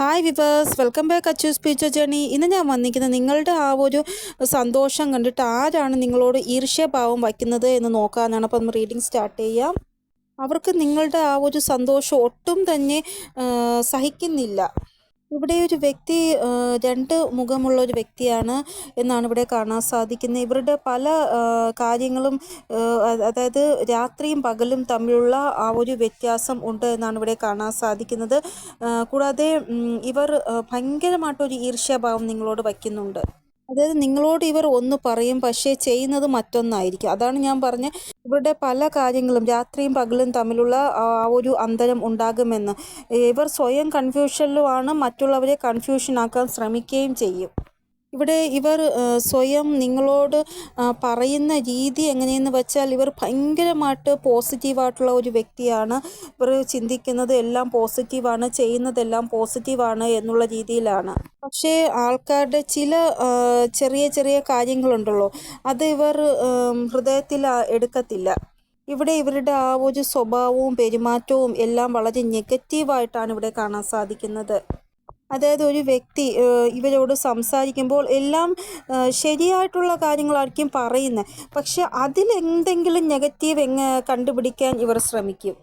Hi viewers welcome back Achu സ്പീച്ചർ journey ഇന്ന് ഞാൻ വന്നിരിക്കുന്നത് നിങ്ങളുടെ ആ ഒരു സന്തോഷം കണ്ടിട്ട് ആരാണ് നിങ്ങളോട് ഈർഷ്യഭാവം വയ്ക്കുന്നത് എന്ന് നോക്കാനാണ്. അപ്പം റീഡിങ് സ്റ്റാർട്ട് ചെയ്യാം. അവർക്ക് നിങ്ങളുടെ ആ ഒരു സന്തോഷം ഒട്ടും തന്നെ സഹിക്കുന്നില്ല. ഇവിടെ ഒരു വ്യക്തി രണ്ട് മുഖമുള്ള ഒരു വ്യക്തിയാണ് എന്നാണ് ഇവിടെ കാണാൻ സാധിക്കുന്നത്. ഇവരുടെ പല കാര്യങ്ങളും അതായത് രാത്രിയും പകലും തമ്മിലുള്ള ആ ഒരു വ്യത്യാസം ഉണ്ട് എന്നാണ് ഇവിടെ കാണാൻ സാധിക്കുന്നത്. കൂടാതെ ഇവർ ഭയങ്കരമായിട്ടൊരു ഈർഷ്യാഭാവം നിങ്ങളോട് വയ്ക്കുന്നുണ്ട്. അതായത് നിങ്ങളോട് ഇവർ ഒന്ന് പറയും പക്ഷേ ചെയ്യുന്നത് മറ്റൊന്നായിരിക്കും. അതാണ് ഞാൻ പറഞ്ഞ ഇവരുടെ പല കാര്യങ്ങളും രാത്രിയും പകലും തമ്മിലുള്ള ആ ഒരു അന്തരം ഉണ്ടാകുമെന്ന്. ഇവർ സ്വയം കൺഫ്യൂഷനിലുമാണ് മറ്റുള്ളവരെ കൺഫ്യൂഷനാക്കാൻ ശ്രമിക്കുകയും ചെയ്യും. ഇവിടെ ഇവർ സ്വയം നിങ്ങളോട് പറയുന്ന രീതി എങ്ങനെയെന്ന് വെച്ചാൽ ഇവർ ഭയങ്കരമായിട്ട് പോസിറ്റീവായിട്ടുള്ള ഒരു വ്യക്തിയാണ്. ഇവർ ചിന്തിക്കുന്നത് എല്ലാം പോസിറ്റീവാണ് ചെയ്യുന്നതെല്ലാം പോസിറ്റീവാണ് എന്നുള്ള രീതിയിലാണ്. പക്ഷേ ആൾക്കാരുടെ ചില ചെറിയ ചെറിയ കാര്യങ്ങളുണ്ടല്ലോ അത് ഇവർ ഹൃദയത്തിൽ എടുക്കത്തില്ല. ഇവിടെ ഇവരുടെ ആ ഒരു സ്വഭാവവും പെരുമാറ്റവും എല്ലാം വളരെ നെഗറ്റീവായിട്ടാണ് ഇവിടെ കാണാൻ സാധിക്കുന്നത്. അതായത് ഒരു വ്യക്തി ഇവരോട് സംസാരിക്കുമ്പോൾ എല്ലാം ശരിയായിട്ടുള്ള കാര്യങ്ങളായിരിക്കും പറയുന്നത്. പക്ഷെ അതിലെന്തെങ്കിലും നെഗറ്റീവ് എങ്ങ കണ്ടുപിടിക്കാൻ ഇവർ ശ്രമിക്കും.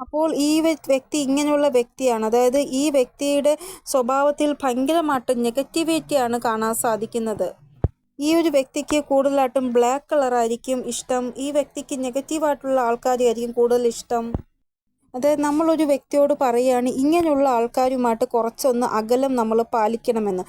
അപ്പോൾ ഈ വ്യക്തി ഇങ്ങനെയുള്ള വ്യക്തിയാണ്. അതായത് ഈ വ്യക്തിയുടെ സ്വഭാവത്തിൽ ഭയങ്കരമായിട്ട് നെഗറ്റിവിറ്റിയാണ് കാണാൻ സാധിക്കുന്നത്. ഈ ഒരു വ്യക്തിക്ക് കൂടുതലായിട്ടും ബ്ലാക്ക് കളറായിരിക്കും ഇഷ്ടം. ഈ വ്യക്തിക്ക് നെഗറ്റീവായിട്ടുള്ള ആൾക്കാരെയായിരിക്കും കൂടുതൽ ഇഷ്ടം. അതായത് നമ്മളൊരു വ്യക്തിയോട് പറയുകയാണ് ഇങ്ങനെയുള്ള ആൾക്കാരുമായിട്ട് കുറച്ചൊന്ന് അകലം നമ്മൾ പാലിക്കണമെന്ന്.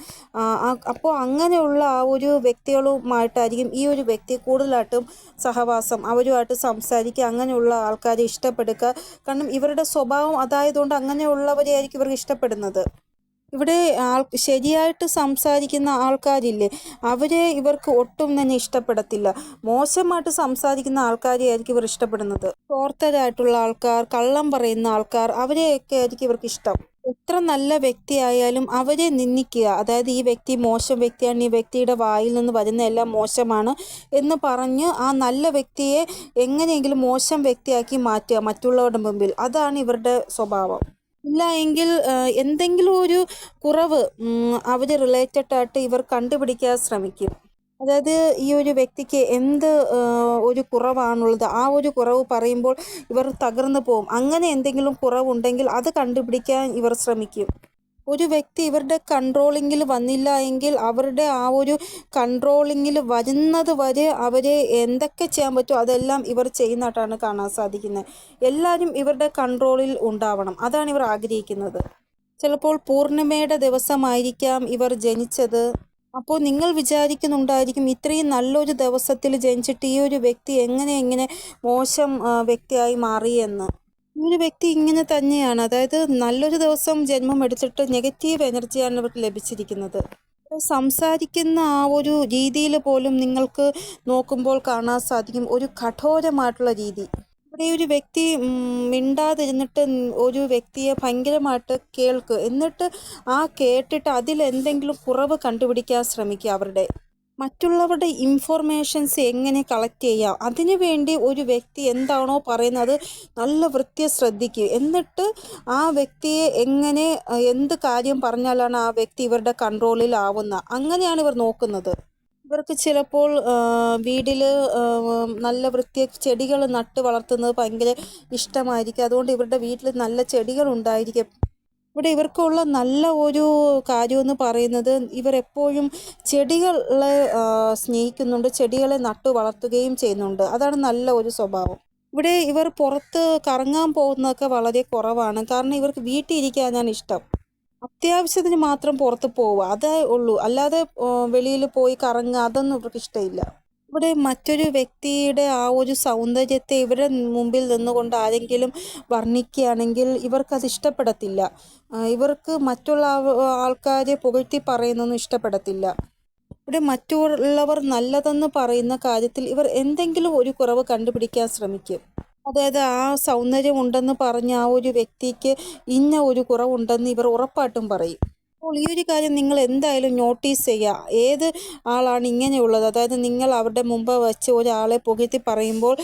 അപ്പോൾ അങ്ങനെയുള്ള ആ ഒരു വ്യക്തികളുമായിട്ടായിരിക്കും ഈ ഒരു വ്യക്തി കൂടുതലായിട്ടും സഹവാസം അവരുമായിട്ട് സംസാരിക്കുക അങ്ങനെയുള്ള ആൾക്കാരെ ഇഷ്ടപ്പെടുക. കാരണം ഇവരുടെ സ്വഭാവം അതായതുകൊണ്ട് അങ്ങനെയുള്ളവരെയായിരിക്കും ഇവർക്ക് ഇഷ്ടപ്പെടുന്നത്. ഇവിടെ ആൾ ശരിയായിട്ട് സംസാരിക്കുന്ന ആൾക്കാരില്ലേ? അവരെ ഇവർക്ക് ഒട്ടും തന്നെ ഇഷ്ടപ്പെടത്തില്ല. മോശമായിട്ട് സംസാരിക്കുന്ന ആൾക്കാരെ ആയിരിക്കും ഇവർ ഇഷ്ടപ്പെടുന്നത്. കോർത്തരായിട്ടുള്ള ആൾക്കാർ കള്ളം പറയുന്ന ആൾക്കാർ അവരെയൊക്കെ ആയിരിക്കും ഇവർക്ക് ഇഷ്ടം. എത്ര നല്ല വ്യക്തിയായാലും അവരെ നിന്ദിക്കുക. അതായത് ഈ വ്യക്തി മോശം വ്യക്തിയാണ് ഈ വ്യക്തിയുടെ വായിൽ നിന്ന് വരുന്ന എല്ലാം മോശമാണ് എന്ന് പറഞ്ഞ് ആ നല്ല വ്യക്തിയെ എങ്ങനെയെങ്കിലും മോശം വ്യക്തിയാക്കി മാറ്റുക മറ്റുള്ളവരുടെ മുമ്പിൽ. അതാണ് ഇവരുടെ സ്വഭാവം. ഇല്ല എങ്കിൽ എന്തെങ്കിലും ഒരു കുറവ് അവർ റിലേറ്റഡ് ആയിട്ട് ഇവർ കണ്ടുപിടിക്കാൻ ശ്രമിക്കും. അതായത് ഈ ഒരു വ്യക്തിക്ക് എന്ത് ഒരു കുറവാണുള്ളത് ആ ഒരു കുറവ് പറയുമ്പോൾ ഇവർ തകർന്നു പോകും. അങ്ങനെ എന്തെങ്കിലും കുറവുണ്ടെങ്കിൽ അത് കണ്ടുപിടിക്കാൻ ഇവർ ശ്രമിക്കും. ഒരു വ്യക്തി ഇവരുടെ കൺട്രോളിങ്ങിൽ വന്നില്ല എങ്കിൽ അവരുടെ ആ ഒരു കൺട്രോളിങ്ങിൽ വരുന്നത് വരെ അവരെ എന്തൊക്കെ ചെയ്യാൻ പറ്റുമോ അതെല്ലാം ഇവർ ചെയ്യുന്നതായിട്ടാണ് കാണാൻ സാധിക്കുന്നത്. എല്ലാവരും ഇവരുടെ കൺട്രോളിൽ ഉണ്ടാവണം. അതാണ് ഇവർ ആഗ്രഹിക്കുന്നത്. ചിലപ്പോൾ പൂർണിമയുടെ ദിവസമായിരിക്കാം ഇവർ ജനിച്ചത്. അപ്പോൾ നിങ്ങൾ വിചാരിക്കുന്നുണ്ടായിരിക്കും ഇത്രയും നല്ലൊരു ദിവസത്തിൽ ജനിച്ചിട്ട് ഈ ഒരു വ്യക്തി എങ്ങനെ എങ്ങനെ മോശം വ്യക്തിയായി മാറിയെന്ന്. ഒരു വ്യക്തി ഇങ്ങനെ തന്നെയാണ്. അതായത് നല്ലൊരു ദിവസം ജന്മം എടുത്തിട്ട് നെഗറ്റീവ് എനർജിയാണ് അവർക്ക് ലഭിച്ചിരിക്കുന്നത്. സംസാരിക്കുന്ന ആ ഒരു രീതിയിൽ പോലും നിങ്ങൾക്ക് നോക്കുമ്പോൾ കാണാൻ സാധിക്കും. ഒരു കഠോരമായിട്ടുള്ള രീതി. ഇവിടെ ഒരു വ്യക്തി മിണ്ടാതിരുന്നിട്ട് ഒരു വ്യക്തിയെ ഭയങ്കരമായിട്ട് കേൾക്ക്. എന്നിട്ട് ആ കേട്ടിട്ട് അതിലെന്തെങ്കിലും കുറവ് കണ്ടുപിടിക്കാൻ ശ്രമിക്കുക അവരുടെ. മറ്റുള്ളവരുടെ ഇൻഫോർമേഷൻസ് എങ്ങനെ കളക്ട് ചെയ്യാം? അതിനു വേണ്ടി ഒരു വ്യക്തി എന്താണോ പറയുന്നത് നല്ല വൃത്തിയെ ശ്രദ്ധിക്കുക എന്നിട്ട് ആ വ്യക്തിയെ എങ്ങനെ എന്ത് കാര്യം പറഞ്ഞാലാണ് ആ വ്യക്തി ഇവരുടെ കൺട്രോളിൽ ആവുന്ന അങ്ങനെയാണ് ഇവർ നോക്കുന്നത്. ഇവർക്ക് ചിലപ്പോൾ വീട്ടിൽ നല്ല വൃത്തിയ ചെടികൾ നട്ട് വളർത്തുന്നത് ഭയങ്കര ഇഷ്ടമായിരിക്കും. അതുകൊണ്ട് ഇവരുടെ വീട്ടിൽ നല്ല ചെടികൾ ഉണ്ടായിരിക്കും. ഇവിടെ ഇവർക്കുള്ള നല്ല ഒരു കാര്യമെന്ന് പറയുന്നത് ഇവരെപ്പോഴും ചെടികളെ സ്നേഹിക്കുന്നുണ്ട് ചെടികളെ നട്ടു വളർത്തുകയും ചെയ്യുന്നുണ്ട്. അതാണ് നല്ല ഒരു സ്വഭാവം. ഇവിടെ ഇവർ പുറത്ത് കറങ്ങാൻ പോകുന്നതൊക്കെ വളരെ കുറവാണ്. കാരണം ഇവർക്ക് വീട്ടിൽ ഇരിക്കാനാണ് ഇഷ്ടം. അത്യാവശ്യത്തിന് മാത്രം പുറത്ത് പോവുക. അതേ ഉള്ളൂ. അല്ലാതെ വെളിയിൽ പോയി കറങ്ങുക അതൊന്നും ഇവർക്ക് ഇഷ്ടമില്ല. ഇവിടെ മറ്റൊരു വ്യക്തിയുടെ ആ ഒരു സൗന്ദര്യത്തെ ഇവരുടെ മുമ്പിൽ നിന്നുകൊണ്ട് ആരെങ്കിലും വർണിക്കുകയാണെങ്കിൽ ഇവർക്കത് ഇഷ്ടപ്പെടത്തില്ല. ഇവർക്ക് മറ്റുള്ള ആൾക്കാരെ പുകഴ്ത്തി പറയുന്നൊന്നും ഇഷ്ടപ്പെടത്തില്ല. ഇവിടെ മറ്റുള്ളവർ നല്ലതെന്ന് പറയുന്ന കാര്യത്തിൽ ഇവർ എന്തെങ്കിലും ഒരു കുറവ് കണ്ടുപിടിക്കാൻ ശ്രമിക്കും. അതായത് ആ സൗന്ദര്യം ഉണ്ടെന്ന് പറഞ്ഞ ആ ഒരു വ്യക്തിക്ക് ഇന്ന ഒരു കുറവുണ്ടെന്ന് ഇവർ ഉറപ്പായിട്ടും പറയും. അപ്പോൾ ഈ ഒരു കാര്യം നിങ്ങൾ എന്തായാലും നോട്ടീസ് ചെയ്യുക. ഏത് ആളാണ് ഇങ്ങനെയുള്ളത്? അതായത് നിങ്ങൾ അവരുടെ മുമ്പ് വെച്ച് ഒരാളെ പുകഴ്ത്തി പറയുമ്പോൾ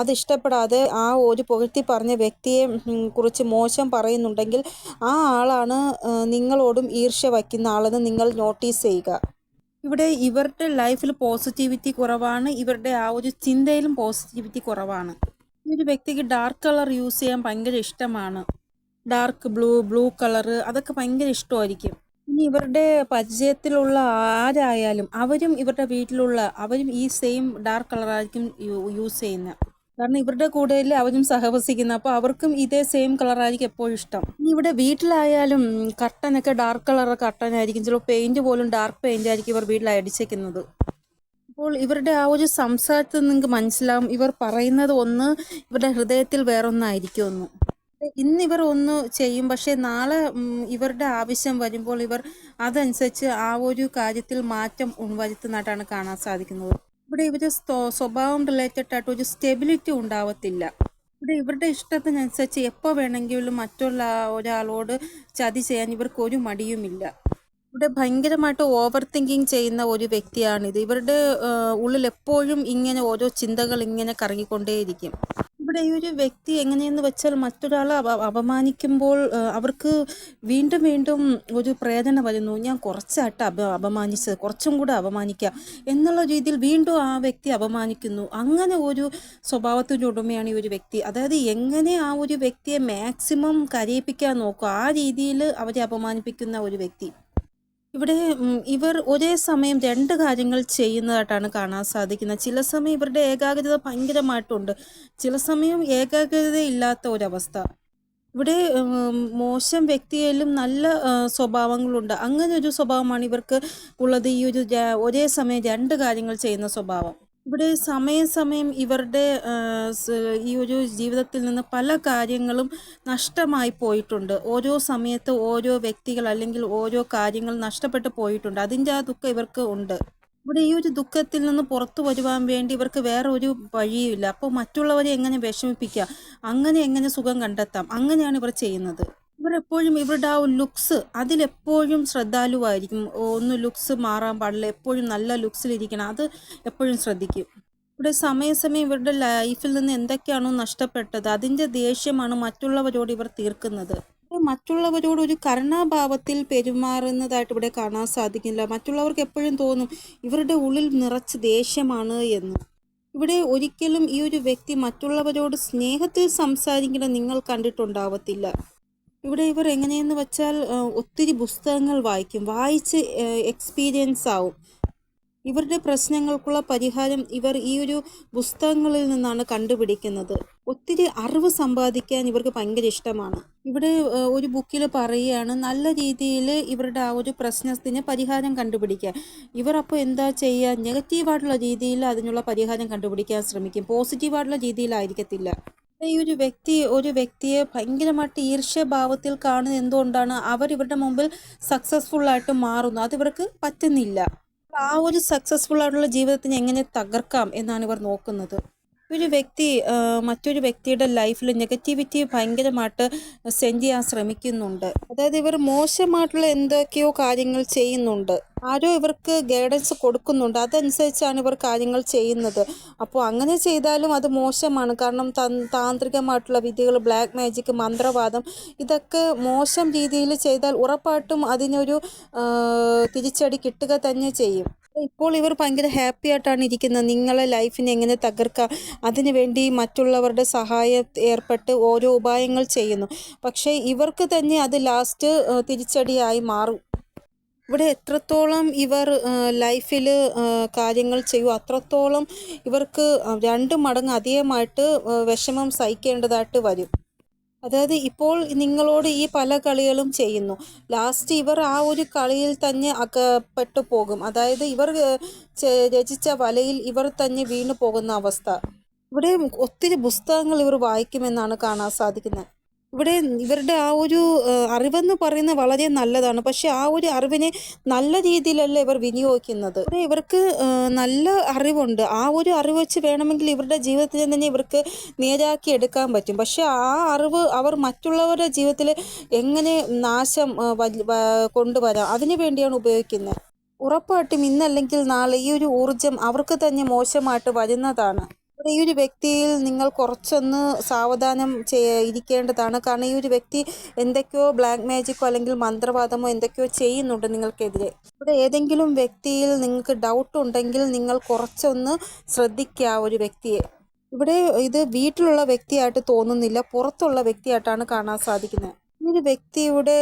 അത് ഇഷ്ടപ്പെടാതെ ആ ഒരു പുകഴ്ത്തി പറഞ്ഞ വ്യക്തിയെ കുറിച്ച് മോശം പറയുന്നുണ്ടെങ്കിൽ ആ ആളാണ് നിങ്ങളോടും ഈർഷ്യ വയ്ക്കുന്ന ആളെന്ന് നിങ്ങൾ നോട്ടീസ് ചെയ്യുക. ഇവിടെ ഇവരുടെ ലൈഫിൽ പോസിറ്റിവിറ്റി കുറവാണ്. ഇവരുടെ ആ ഒരു ചിന്തയിലും പോസിറ്റിവിറ്റി കുറവാണ്. ഈ ഒരു വ്യക്തിക്ക് ഡാർക്ക് കളർ യൂസ് ചെയ്യാൻ ഭയങ്കര ഇഷ്ടമാണ്. ഡാർക്ക് ബ്ലൂ ബ്ലൂ കളറ് അതൊക്കെ ഭയങ്കര ഇഷ്ടമായിരിക്കും. ഇനി ഇവരുടെ പരിചയത്തിലുള്ള ആരായാലും അവരും ഇവരുടെ വീട്ടിലുള്ള അവരും ഈ സെയിം ഡാർക്ക് കളറായിരിക്കും യൂസ് ചെയ്യുന്നത് കാരണം ഇവരുടെ കൂടെയല്ലേ അവരും സഹവസിക്കുന്നത് അപ്പോൾ അവർക്കും ഇതേ സെയിം കളറായിരിക്കും എപ്പോഴും ഇഷ്ടം. ഇനി ഇവിടെ വീട്ടിലായാലും കർട്ടനൊക്കെ ഡാർക്ക് കളർ കർട്ടനായിരിക്കും ചിലപ്പോൾ പെയിന്റ് പോലും ഡാർക്ക് പെയിന്റ് ആയിരിക്കും ഇവർ വീട്ടിൽ അടിച്ചേക്കുന്നത്. അപ്പോൾ ഇവരുടെ ആ ഒരു സംസാരത്തിൽ നിങ്ങൾക്ക് മനസ്സിലാവും. ഇവർ പറയുന്നത് ഒന്ന് ഇവരുടെ ഹൃദയത്തിൽ വേറൊന്നായിരിക്കും ഒന്ന്. ഇന്ന് ഇവർ ഒന്ന് ചെയ്യും. പക്ഷെ നാളെ ഇവരുടെ ആവശ്യം വരുമ്പോൾ ഇവർ അതനുസരിച്ച് ആ ഒരു കാര്യത്തിൽ മാറ്റം വരുത്തുന്നതായിട്ടാണ് കാണാൻ സാധിക്കുന്നത്. ഇവിടെ ഇവർ സ്വഭാവം റിലേറ്റഡ് ആയിട്ട് ഒരു സ്റ്റെബിലിറ്റി ഉണ്ടാവത്തില്ല. ഇവിടെ ഇവരുടെ ഇഷ്ടത്തിനനുസരിച്ച് എപ്പോൾ വേണമെങ്കിലും മറ്റുള്ള ഒരാളോട് ചതി ചെയ്യാൻ ഇവർക്ക് ഒരു മടിയുമില്ല. ഇവിടെ ഭയങ്കരമായിട്ട് ഓവർ തിങ്കിങ് ചെയ്യുന്ന ഒരു വ്യക്തിയാണിത്. ഇവരുടെ ഉള്ളിൽ എപ്പോഴും ഇങ്ങനെ ഓരോ ചിന്തകൾ ഇങ്ങനെ കറങ്ങിക്കൊണ്ടേയിരിക്കും. ഇവിടെ ഈ ഒരു വ്യക്തി എങ്ങനെയെന്ന് വെച്ചാൽ മറ്റൊരാളെ അപമാനിക്കുമ്പോൾ അവർക്ക് വീണ്ടും വീണ്ടും ഒരു പ്രേരണ വരുന്നു. ഞാൻ കുറച്ചായിട്ട് അപ അപമാനിച്ചത് കുറച്ചും കൂടെ അപമാനിക്കാം എന്നുള്ള രീതിയിൽ വീണ്ടും ആ വ്യക്തി അപമാനിക്കുന്നു. അങ്ങനെ ഒരു സ്വഭാവത്തിന്റെ ഉടമയാണ് ഈ ഒരു വ്യക്തി. അതായത് എങ്ങനെ ആ ഒരു വ്യക്തിയെ മാക്സിമം കരയിപ്പിക്കാൻ നോക്കുക ആ രീതിയിൽ അവരെ അപമാനിപ്പിക്കുന്ന ഒരു വ്യക്തി. ഇവിടെ ഇവർ ഒരേ സമയം രണ്ട് കാര്യങ്ങൾ ചെയ്യുന്നതായിട്ടാണ് കാണാൻ സാധിക്കുന്നത്. ചില സമയം ഇവരുടെ ഏകാഗ്രത ഭയങ്കരമായിട്ടുണ്ട്. ചില സമയം ഏകാഗ്രത ഇല്ലാത്ത ഒരവസ്ഥ. ഇവിടെ മോശം വ്യക്തിയിലും നല്ല സ്വഭാവങ്ങളുണ്ട്. അങ്ങനെ ഒരു സ്വഭാവമാണ് ഇവർക്ക് ഉള്ളത്. ഈ ഒരു ഒരേ സമയം രണ്ട് കാര്യങ്ങൾ ചെയ്യുന്ന സ്വഭാവം. ഇവിടെ സമയം സമയം ഇവരുടെ ഈ ഒരു ജീവിതത്തിൽ നിന്ന് പല കാര്യങ്ങളും നഷ്ടമായി പോയിട്ടുണ്ട്. ഓരോ സമയത്ത് ഓരോ വ്യക്തികൾ അല്ലെങ്കിൽ ഓരോ കാര്യങ്ങൾ നഷ്ടപ്പെട്ടു പോയിട്ടുണ്ട്. അതിന്റെ ആ ദുഃഖം ഇവർക്ക് ഉണ്ട്. ഇവിടെ ഈ ഒരു ദുഃഖത്തിൽ നിന്ന് പുറത്തു വരുവാൻ വേണ്ടി ഇവർക്ക് വേറെ ഒരു വഴിയുമില്ല അപ്പോൾ മറ്റുള്ളവരെ എങ്ങനെ വിഷമിപ്പിക്കാം അങ്ങനെ എങ്ങനെ സുഖം കണ്ടെത്താം? അങ്ങനെയാണ് ഇവർ ചെയ്യുന്നത്. ഇവർ എപ്പോഴും ഇവരുടെ ആ ലുക്സ് അതിലെപ്പോഴും ശ്രദ്ധാലുവായിരിക്കും. ഒന്ന് ലുക്സ് മാറാൻ പാടില്ല എപ്പോഴും നല്ല ലുക്സിലിരിക്കണം അത് എപ്പോഴും ശ്രദ്ധിക്കും. ഇവിടെ സമയസമയം ഇവരുടെ ലൈഫിൽ നിന്ന് എന്തൊക്കെയാണോ നഷ്ടപ്പെട്ടത് അതിന്റെ ദേഷ്യമാണ് മറ്റുള്ളവരോട് ഇവർ തീർക്കുന്നത്. മറ്റുള്ളവരോട് ഒരു കരുണാഭാവത്തിൽ പെരുമാറുന്നതായിട്ട് ഇവിടെ കാണാൻ സാധിക്കില്ല. മറ്റുള്ളവർക്ക് എപ്പോഴും തോന്നും ഇവരുടെ ഉള്ളിൽ നിറച്ച് ദേഷ്യമാണ് എന്ന്. ഇവിടെ ഒരിക്കലും ഈ ഒരു വ്യക്തി മറ്റുള്ളവരോട് സ്നേഹത്തിൽ സംസാരിക്കുന്നത് നിങ്ങൾ കണ്ടിട്ടുണ്ടാവത്തില്ല. ഇവിടെ ഇവർ എങ്ങനെയെന്ന് വെച്ചാൽ ഒത്തിരി പുസ്തകങ്ങൾ വായിക്കും വായിച്ച് എക്സ്പീരിയൻസ് ആവും. ഇവരുടെ പ്രശ്നങ്ങൾക്കുള്ള പരിഹാരം ഇവർ ഈ ഒരു പുസ്തകങ്ങളിൽ നിന്നാണ് കണ്ടുപിടിക്കുന്നത്. ഒത്തിരി അറിവ് സമ്പാദിക്കാൻ ഇവർക്ക് ഭയങ്കര ഇഷ്ടമാണ്. ഇവിടെ ഒരു ബുക്കിൽ പറയുകയാണ് നല്ല രീതിയിൽ ഇവരുടെ ആ ഒരു പ്രശ്നത്തിന് പരിഹാരം കണ്ടുപിടിക്കുക ഇവർ അപ്പോൾ എന്താ ചെയ്യുക? നെഗറ്റീവായിട്ടുള്ള രീതിയിൽ അതിനുള്ള പരിഹാരം കണ്ടുപിടിക്കാൻ ശ്രമിക്കും. പോസിറ്റീവായിട്ടുള്ള രീതിയിലായിരിക്കത്തില്ല. ഈ ഒരു വ്യക്തി ഒരു വ്യക്തിയെ ഭയങ്കരമായിട്ട് ഈർഷ്യഭാവത്തിൽ കാണുന്നത് എന്തുകൊണ്ടാണ്? അവർ ഇവരുടെ മുമ്പിൽ സക്സസ്ഫുൾ ആയിട്ട് മാറുന്നു. അത് ഇവർക്ക് പറ്റുന്നില്ല. ആ ഒരു സക്സസ്ഫുൾ ആയിട്ടുള്ള ജീവിതത്തിനെ എങ്ങനെ തകർക്കാം എന്നാണ് ഇവർ നോക്കുന്നത്. ഒരു വ്യക്തി മറ്റൊരു വ്യക്തിയുടെ ലൈഫിൽ നെഗറ്റിവിറ്റി ഭയങ്കരമായിട്ട് സെൻഡ് ചെയ്യാൻ ശ്രമിക്കുന്നുണ്ട്. അതായത് ഇവർ മോശമായിട്ടുള്ള എന്തൊക്കെയോ കാര്യങ്ങൾ ചെയ്യുന്നുണ്ട്. ആരോ ഇവർക്ക് ഗൈഡൻസ് കൊടുക്കുന്നുണ്ട്. അതനുസരിച്ചാണ് ഇവർ കാര്യങ്ങൾ ചെയ്യുന്നത്. അപ്പോൾ അങ്ങനെ ചെയ്താലും അത് മോശമാണ്. കാരണം താന്ത്രികമായിട്ടുള്ള വിദ്യകൾ ബ്ലാക്ക് മാജിക് മന്ത്രവാദം ഇതൊക്കെ മോശം രീതിയിൽ ചെയ്താൽ ഉറപ്പായിട്ടും അതിനൊരു തിരിച്ചടി കിട്ടുക തന്നെ ചെയ്യും. ഇപ്പോൾ ഇവർ ഭയങ്കര ഹാപ്പി ആയിട്ടാണ് ഇരിക്കുന്നത്. നിങ്ങളെ ലൈഫിനെ എങ്ങനെ തകർക്കാം? അതിനുവേണ്ടി മറ്റുള്ളവരുടെ സഹായം ഏർപ്പെട്ട് ഓരോ ഉപായങ്ങൾ ചെയ്യുന്നു. പക്ഷേ ഇവർക്ക് തന്നെ അത് ലാസ്റ്റ് തിരിച്ചടിയായി മാറും. ഇവിടെ എത്രത്തോളം ഇവർ ലൈഫിൽ കാര്യങ്ങൾ ചെയ്യും അത്രത്തോളം ഇവർക്ക് രണ്ട് മടങ്ങ് അധികമായിട്ട് വിഷമം സഹിക്കേണ്ടതായിട്ട് വരും. അതായത് ഇപ്പോൾ നിങ്ങളോട് ഈ പല കളികളും ചെയ്യുന്നു. ലാസ്റ്റ് ഇവർ ആ ഒരു കളിയിൽ തന്നെ അകപ്പെട്ടു പോകും. അതായത് ഇവർ രചിച്ച വലയിൽ ഇവർ തന്നെ വീണു പോകുന്ന അവസ്ഥ. ഇവിടെ ഒത്തിരി പുസ്തകങ്ങൾ ഇവർ വായിക്കുമെന്നാണ് കാണാൻ സാധിക്കുന്നത്. ഇവിടെ ഇവരുടെ ആ ഒരു അറിവെന്ന് പറയുന്നത് വളരെ നല്ലതാണ്. പക്ഷെ ആ ഒരു അറിവിനെ നല്ല രീതിയിലല്ല ഇവർ വിനിയോഗിക്കുന്നത്. ഇവർക്ക് നല്ല അറിവുണ്ട്. ആ ഒരു അറിവ് വെച്ച് വേണമെങ്കിൽ ഇവരുടെ ജീവിതത്തിൽ തന്നെ ഇവർക്ക് നേരാക്കി എടുക്കാൻ പറ്റും. പക്ഷെ ആ അറിവ് അവർ മറ്റുള്ളവരുടെ ജീവിതത്തിൽ എങ്ങനെ നാശം കൊണ്ടുവരാം അതിനു വേണ്ടിയാണ് ഉപയോഗിക്കുന്നത്. ഉറപ്പായിട്ടും ഇന്നല്ലെങ്കിൽ നാളെ ഈ ഒരു ഊർജം അവർക്ക് തന്നെ മോശമായിട്ട് വരുന്നതാണ്. ഈ ഒരു വ്യക്തിയിൽ നിങ്ങൾ കുറച്ചൊന്ന് സാവധാനം ഇരിക്കേണ്ടതാണ്. കാരണം ഈ ഒരു വ്യക്തി എന്തൊക്കെയോ ബ്ലാക്ക് മാജിക്കോ അല്ലെങ്കിൽ മന്ത്രവാദമോ എന്തൊക്കെയോ ചെയ്യുന്നുണ്ട് നിങ്ങൾക്കെതിരെ. ഇവിടെ ഏതെങ്കിലും വ്യക്തിയിൽ നിങ്ങൾക്ക് ഡൗട്ട് ഉണ്ടെങ്കിൽ നിങ്ങൾ കുറച്ചൊന്ന് ശ്രദ്ധിക്കുക ആ ഒരു വ്യക്തിയെ. ഇവിടെ ഇത് വീട്ടിലുള്ള വ്യക്തിയായിട്ട് തോന്നുന്നില്ല പുറത്തുള്ള വ്യക്തിയായിട്ടാണ് കാണാൻ സാധിക്കുന്നത്. ഈ ഒരു വ്യക്തിയുടെ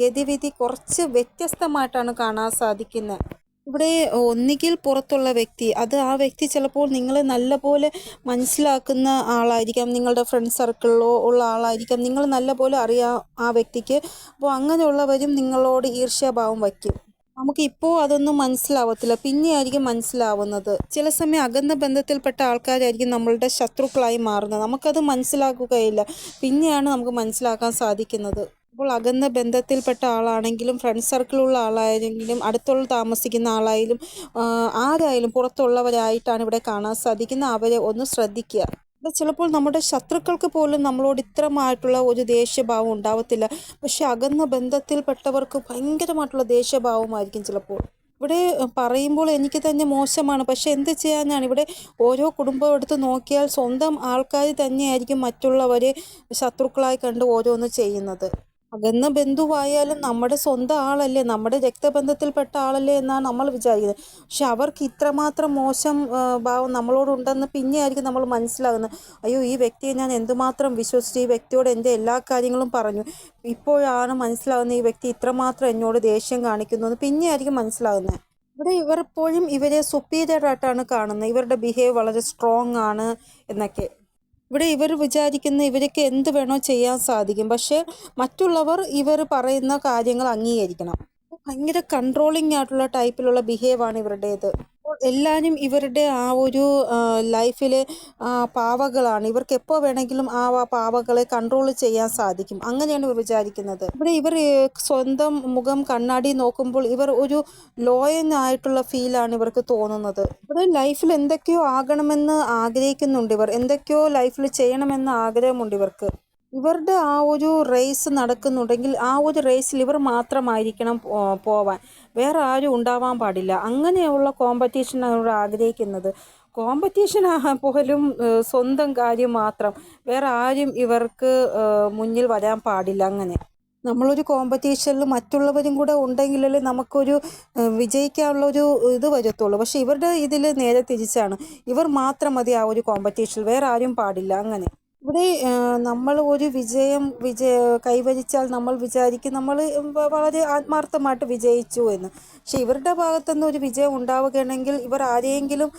ഗതിവിധി കുറച്ച് വ്യത്യസ്തമായിട്ടാണ് കാണാൻ സാധിക്കുന്നത്. ഇവിടെ ഒന്നുകിൽ പുറത്തുള്ള വ്യക്തി അത് ആ വ്യക്തി ചിലപ്പോൾ നിങ്ങളെ നല്ലപോലെ മനസ്സിലാക്കുന്ന ആളായിരിക്കാം നിങ്ങളുടെ ഫ്രണ്ട് സർക്കിളിലോ ഉള്ള ആളായിരിക്കാം നിങ്ങൾ നല്ലപോലെ അറിയാം ആ വ്യക്തിക്ക്. അപ്പോൾ അങ്ങനെയുള്ളവരും നിങ്ങളോട് ഈർഷ്യാഭാവം വയ്ക്കും. നമുക്ക് ഇപ്പോൾ അതൊന്നും മനസ്സിലാവത്തില്ല. പിന്നെയായിരിക്കും മനസ്സിലാവുന്നത്. ചില സമയം അകന്ന ബന്ധത്തിൽപ്പെട്ട ആൾക്കാരായിരിക്കും നമ്മളുടെ ശത്രുക്കളായി മാറുന്നത്. നമുക്കത് മനസ്സിലാക്കുകയില്ല. പിന്നെയാണ് നമുക്ക് മനസ്സിലാക്കാൻ സാധിക്കുന്നത്. അപ്പോൾ അകന്ന ബന്ധത്തിൽപ്പെട്ട ആളാണെങ്കിലും ഫ്രണ്ട് സർക്കിളുള്ള ആളായെങ്കിലും അടുത്തുള്ള താമസിക്കുന്ന ആളായാലും ആരായാലും പുറത്തുള്ളവരായിട്ടാണ് ഇവിടെ കാണാൻ സാധിക്കുന്നത്. അവരെ ഒന്ന് ശ്രദ്ധിക്കുക. ഇവിടെ ചിലപ്പോൾ നമ്മുടെ ശത്രുക്കൾക്ക് പോലും നമ്മളോട് ഇത്രമായിട്ടുള്ള ഒരു ദേഷ്യഭാവം ഉണ്ടാവത്തില്ല. പക്ഷെ അകന്ന ബന്ധത്തിൽപ്പെട്ടവർക്ക് ഭയങ്കരമായിട്ടുള്ള ദേഷ്യഭാവമായിരിക്കും ചിലപ്പോൾ. ഇവിടെ പറയുമ്പോൾ എനിക്ക് തന്നെ മോശമാണ്. പക്ഷെ എന്ത് ചെയ്യാനാണ്? ഇവിടെ ഓരോ കുടുംബം എടുത്ത് നോക്കിയാൽ സ്വന്തം ആൾക്കാർ തന്നെയായിരിക്കും മറ്റുള്ളവരെ ശത്രുക്കളായി കണ്ട് ഓരോന്ന് ചെയ്യുന്നത്. അകന്ന ബന്ധുവായാലും നമ്മുടെ സ്വന്തം ആളല്ലേ നമ്മുടെ രക്തബന്ധത്തിൽപ്പെട്ട ആളല്ലേ എന്നാണ് നമ്മൾ വിചാരിക്കുന്നത്. പക്ഷെ അവർക്ക് ഇത്രമാത്രം മോശം ഭാവം നമ്മളോടുണ്ടെന്ന് പിന്നെയായിരിക്കും നമ്മൾ മനസ്സിലാകുന്നത്. അയ്യോ ഈ വ്യക്തിയെ ഞാൻ എന്തുമാത്രം വിശ്വസിച്ച് ഈ വ്യക്തിയോട് എന്റെ എല്ലാ കാര്യങ്ങളും പറഞ്ഞു. ഇപ്പോഴാണ് മനസ്സിലാകുന്നത് ഈ വ്യക്തി ഇത്രമാത്രം എന്നോട് ദേഷ്യം കാണിക്കുന്നു എന്ന് പിന്നെയായിരിക്കും മനസ്സിലാകുന്നത്. ഇവിടെ ഇവർ ഇപ്പോഴും ഇവരെ സുപ്പീരിയർ ആയിട്ടാണ് കാണുന്നത്. ഇവരുടെ ബിഹേവ് വളരെ സ്ട്രോങ് ആണ് എന്നൊക്കെ. ഇവിടെ ഇവർ വിചാരിക്കുന്ന ഇവർക്ക് എന്ത് വേണോ ചെയ്യാൻ സാധിക്കും. പക്ഷേ മറ്റുള്ളവർ ഇവർ പറയുന്ന കാര്യങ്ങൾ അംഗീകരിക്കണം. ഭയങ്കര കൺട്രോളിങ് ആയിട്ടുള്ള ടൈപ്പിലുള്ള ബിഹേവ് ആണ് ഇവരുടേത്. അപ്പോൾ എല്ലാവരും ഇവരുടെ ആ ഒരു ലൈഫിലെ പാവകളാണ്. ഇവർക്ക് എപ്പോൾ വേണമെങ്കിലും ആ പാവകളെ കൺട്രോൾ ചെയ്യാൻ സാധിക്കും. അങ്ങനെയാണ് ഇവർ വിചാരിക്കുന്നത്. ഇവിടെ ഇവർ സ്വന്തം മുഖം കണ്ണാടി നോക്കുമ്പോൾ ഇവർ ഒരു ലോയൻ ആയിട്ടുള്ള ഫീലാണ് ഇവർക്ക് തോന്നുന്നത്. ഇവിടെ ലൈഫിൽ എന്തൊക്കെയോ ആകണമെന്ന് ആഗ്രഹിക്കുന്നുണ്ട് ഇവർ. എന്തൊക്കെയോ ലൈഫിൽ ചെയ്യണമെന്ന് ആഗ്രഹമുണ്ട് ഇവർക്ക്. ഇവരുടെ ആ ഒരു റേസ് നടക്കുന്നുണ്ടെങ്കിൽ ആ ഒരു റേസിൽ ഇവർ മാത്രമായിരിക്കണം പോവാൻ. വേറെ ആരും ഉണ്ടാവാൻ പാടില്ല. അങ്ങനെയുള്ള കോമ്പറ്റീഷനാണ് അവർ ആഗ്രഹിക്കുന്നത്. കോമ്പറ്റീഷൻ പോലും സ്വന്തം കാര്യം മാത്രം. വേറെ ആരും ഇവർക്ക് മുന്നിൽ വരാൻ പാടില്ല അങ്ങനെ. നമ്മളൊരു കോമ്പറ്റീഷനിൽ മറ്റുള്ളവരും കൂടെ ഉണ്ടെങ്കിലല്ലേ നമുക്കൊരു വിജയിക്കാനുള്ള ഒരു ഇത് വരത്തുള്ളൂ. പക്ഷെ ഇവരുടെ ഇതിൽ നേരെ തിരിച്ചാണ്. ഇവർ മാത്രം മതി ആ ഒരു കോമ്പറ്റീഷനിൽ വേറെ ആരും പാടില്ല അങ്ങനെ. ഇവിടെ നമ്മൾ ഒരു വിജയം വിജയ കൈവരിച്ചാൽ നമ്മൾ വിചാരിക്കും നമ്മൾ വളരെ ആത്മാർത്ഥമായിട്ട് വിജയിച്ചു എന്ന്. പക്ഷെ ഇവരുടെ ഭാഗത്തുനിന്ന് ഒരു വിജയം ഉണ്ടാവുകയാണെങ്കിൽ ഇവർ ആരെയെങ്കിലും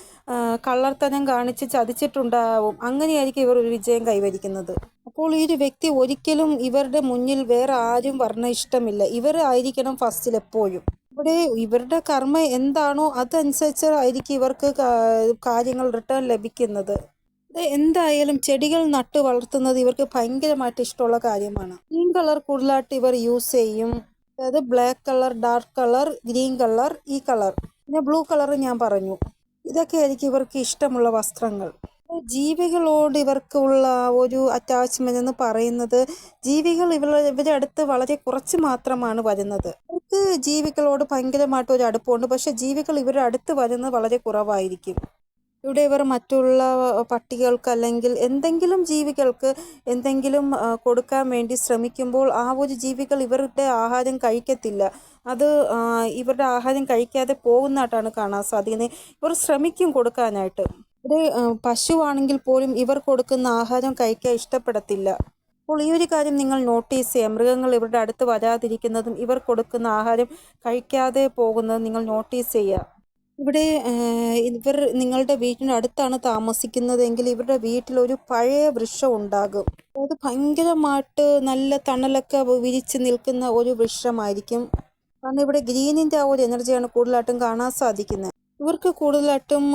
കള്ളർത്തനം കാണിച്ച് ചതിച്ചിട്ടുണ്ടാവും. അങ്ങനെയായിരിക്കും ഇവർ ഒരു വിജയം കൈവരിക്കുന്നത്. അപ്പോൾ ഈ ഒരു വ്യക്തി ഒരിക്കലും ഇവരുടെ മുന്നിൽ വേറെ ആരും വർണ ഇഷ്ടമില്ല ഇവർ ആയിരിക്കണം ഫസ്റ്റിൽ എപ്പോഴും. ഇവിടെ ഇവരുടെ കർമ്മ എന്താണോ അതനുസരിച്ച് ആയിരിക്കും ഇവർക്ക് കാര്യങ്ങൾ റിട്ടേൺ ലഭിക്കുന്നത്. ഇത് എന്തായാലും ചെടികൾ നട്ട് വളർത്തുന്നത് ഇവർക്ക് ഭയങ്കരമായിട്ട് ഇഷ്ടമുള്ള കാര്യമാണ്. ഗ്രീൻ കളർ കൂടുതലായിട്ട് ഇവർ യൂസ് ചെയ്യും. അതായത് black colour dark colour green colour ഈ കളർ പിന്നെ ബ്ലൂ കളർ ഞാൻ പറഞ്ഞു. ഇതൊക്കെ ആയിരിക്കും ഇവർക്ക് ഇഷ്ടമുള്ള വസ്ത്രങ്ങൾ. ജീവികളോട് ഇവർക്കുള്ള ഒരു അറ്റാച്ച്മെന്റ് എന്ന് പറയുന്നത് ജീവികൾ ഇവർ ഇവരുടെ അടുത്ത് വളരെ കുറച്ച് മാത്രമാണ് വരുന്നത്. ഇവർക്ക് ജീവികളോട് ഭയങ്കരമായിട്ട് ഒരു അടുപ്പമുണ്ട്. പക്ഷെ ജീവികൾ ഇവരുടെ അടുത്ത് വരുന്നത് വളരെ കുറവായിരിക്കും. ഇവിടെ ഇവർ മറ്റുള്ള പട്ടികൾക്ക് അല്ലെങ്കിൽ എന്തെങ്കിലും ജീവികൾക്ക് എന്തെങ്കിലും കൊടുക്കാൻ വേണ്ടി ശ്രമിക്കുമ്പോൾ ആ ഒരു ജീവികൾ ഇവരുടെ ആഹാരം കഴിക്കത്തില്ല. അത് ഇവരുടെ ആഹാരം കഴിക്കാതെ പോകുന്നതായിട്ടാണ് കാണാൻ സാധിക്കുന്നത്. ഇവർ ശ്രമിക്കും കൊടുക്കാനായിട്ട്. ഒരു പശുവാണെങ്കിൽ പോലും ഇവർ കൊടുക്കുന്ന ആഹാരം കഴിക്കാൻ ഇഷ്ടപ്പെടത്തില്ല. അപ്പോൾ ഈ ഒരു കാര്യം നിങ്ങൾ നോട്ടീസ് ചെയ്യുക. മൃഗങ്ങൾ ഇവരുടെ അടുത്ത് വരാതിരിക്കുന്നതും ഇവർ കൊടുക്കുന്ന ആഹാരം കഴിക്കാതെ പോകുന്നതും നിങ്ങൾ നോട്ടീസ് ചെയ്യുക. ഇവിടെ ഇവർ നിങ്ങളുടെ വീടിന്റെ അടുത്താണ് താമസിക്കുന്നതെങ്കിൽ ഇവരുടെ വീട്ടിൽ ഒരു പഴയ വൃക്ഷം ഉണ്ടാകും. അത് ഭയങ്കരമായിട്ട് നല്ല തണലൊക്കെ വിരിച്ച് നിൽക്കുന്ന ഒരു വൃക്ഷമായിരിക്കും. കാരണം ഇവിടെ ഗ്രീനിന്റെ ആ ഒരു എനർജിയാണ് കൂടുതലായിട്ടും കാണാൻ സാധിക്കുന്നത്. ഇവർക്ക് കൂടുതലായിട്ടും